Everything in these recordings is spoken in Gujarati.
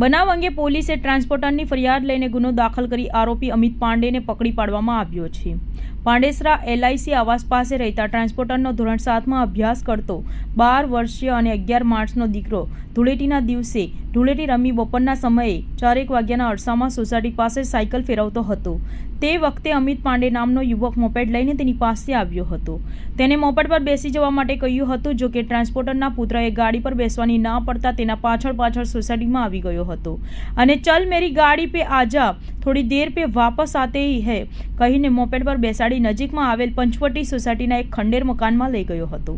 બનાવ અંગે પોલીસે ટ્રાન્સપોર્ટરની ફરિયાદ લઈને ગુનો દાખલ કરી આરોપી અમિત પાંડેને પકડી પાડવામાં આવ્યો છે. પાંડેસરા એલઆઈસી આવાસ પાસે રહેતા ટ્રાન્સપોર્ટરનો ધોરણ સાતમાં અભ્યાસ કરતો બાર વર્ષીય અને અગિયાર માર્ચનો દીકરો ધૂળેટીના દિવસે ધૂળેટી રમી બપોરના સમયે ચારેક વાગ્યાના અરસામાં સોસાયટી પાસે સાયકલ ફેરવતો હતો. તે વખતે અમિત પાંડે નામનો યુવક મોપેડ લઈને તેની પાસે આવ્યો હતો. તેને મોપેડ પર બેસી જવા માટે કહ્યું હતું, જો કે ટ્રાન્સપોર્ટરના પુત્રએ ગાડી પર બેસવાની ના પડતા તેના પાછળ પાછળ સોસાયટીમાં આવી ગયો હતો. અને ચલ મેરી ગાડી પે આજા થોડી દેર પે વાપસ આતે હે કહીને મોપેડ પર બેસાડી નજીકમાં આવેલ પંચવટી સોસાયટીના એક ખંડેર મકાનમાં લઈ ગયો હતો.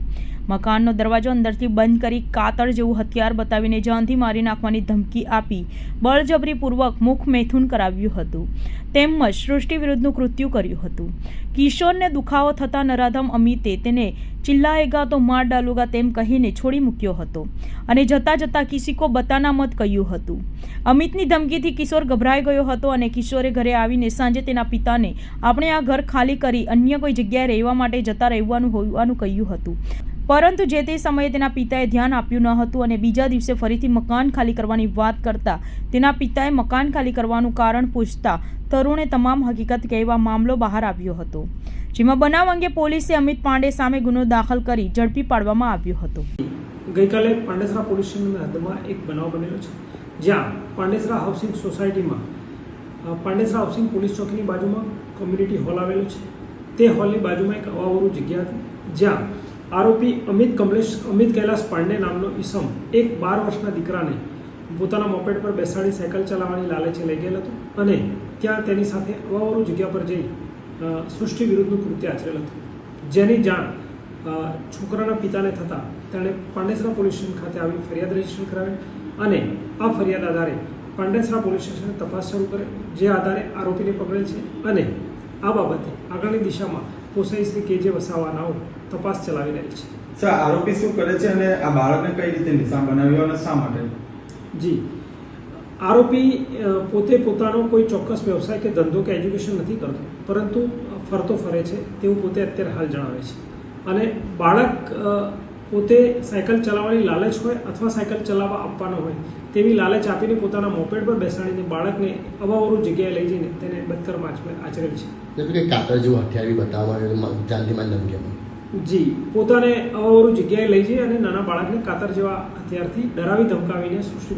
મકાનનો દરવાજો અંદરથી બંધ કરી કાતર જેવું હથિયાર બતાવીને જાનથી મારી નાખવાની ધમકી આપી બળજબરીપૂર્વક મુખ મેથુન કરાવ્યું હતું. તેમજ સૃષ્ટિ વિરુદ્ધનું કૃત્યુ કર્યું હતું. કિશોરને દુખાવો થતાં નરાધમ અમિતે તેને ચિલ્લાએગા તો માર ડાલુગા તેમ કહીને છોડી મૂક્યો હતો અને જતાં જતાં કિસિકો બતાના મત કહ્યું હતું. અમિતની ધમકીથી કિશોર ગભરાઈ ગયો હતો અને કિશોરે ઘરે આવીને સાંજે તેના પિતાને આપણે આ ઘર ખાલી કરી અન્ય કોઈ જગ્યાએ રહેવા માટે જતા રહેવાનું હોવાનું કહ્યું હતું. પરંતુ જે તે સમયે તેના પિતાએ ધ્યાન આપ્યું ન હતું અને બીજા દિવસે ફરીથી મકાન ખાલી કરવાની વાત કરતા તેના પિતાએ મકાન ખાલી કરવાનું કારણ પૂછતા તરુણે તમામ હકીકત કહેવા મામલો બહાર આવ્યો હતો. જેમાં બનાવ અંગે પોલીસે અમિત પાંડે સામે ગુનો દાખલ કરી ઝડપી પાડવામાં આવ્યો હતો. ગઈકાલે પાંડેસરા પોલીસ સ્ટેશનની હદમાં એક બનાવ બનેલો છે, જ્યાં પાંડેસરા હાઉસિંગ સોસાયટીમાં પાંડેસરા હાઉસિંગ પોલીસ ચોકીની બાજુમાં કોમ્યુનિટી હોલ આવેલો છે. તે હોલની બાજુમાં એક અવાવરું જગ્યા હતી, જ્યાં આરોપી અમિત કમલેશ, અમિત કૈલાસ પાંડે નામનો ઈસમ એક બાર વર્ષના દીકરાને પોતાના મોપેડ પર બેસાડી સાયકલ ચલાવવાની લાલચે લઈ ગયેલ હતો અને ત્યાં તેની સાથે અવાવરું જગ્યા પર જઈ સૃષ્ટિ વિરુદ્ધનું કૃત્ય આચરેલ હતું. જેની જાણ છોકરાના પિતાને થતાં તેણે પાંડેસરા પોલીસ સ્ટેશન ખાતે આવી ફરિયાદ રજિસ્ટર કરાવી અને આ ફરિયાદ આધારે પાંડેસરા પોલીસ સ્ટેશને તપાસ શરૂ કરે, જે આધારે આરોપીને પકડેલ છે અને આ બાબતે આગળની દિશામાં પોસાઈ શ્રી કે જે વસાવાનાઓ તપાસ ચલાવી રહી છે. સર આરોપી શું કરે છે અને આ બાળકને કઈ રીતે નિશાન બનાવ્યો અને શા માટે? જી. આરોપી પોતે પોતાનો કોઈ ચોક્કસ વ્યવસાય કે ધંધો કે એજ્યુકેશન નથી કરતો પરંતુ ફરતો ફરે છે તેવું પોતે અત્યારે હાલ જણાવે છે. અને બાળક પોતે સાયકલ ચલાવવાની લાલચ હોય અથવા સાયકલ ચલાવવા આપવાનો હોય તેવી લાલચ આપીને પોતાના મોપેડ પર બેસાડીને બાળકને અવાવરું જગ્યાએ લઈ જઈને તેને બદકર્મ આચરે- આચરેલ છે. કે કાતર જેવું હથિયાર બતાવવામાં આવ્યું ધમકી જી પોતાને અવાવરું જગ્યાએ લઈ જઈ અને નાના બાળકને કાતર જેવા હથિયારથી ડરાવી ધમકાવીને સૃષ્ટિ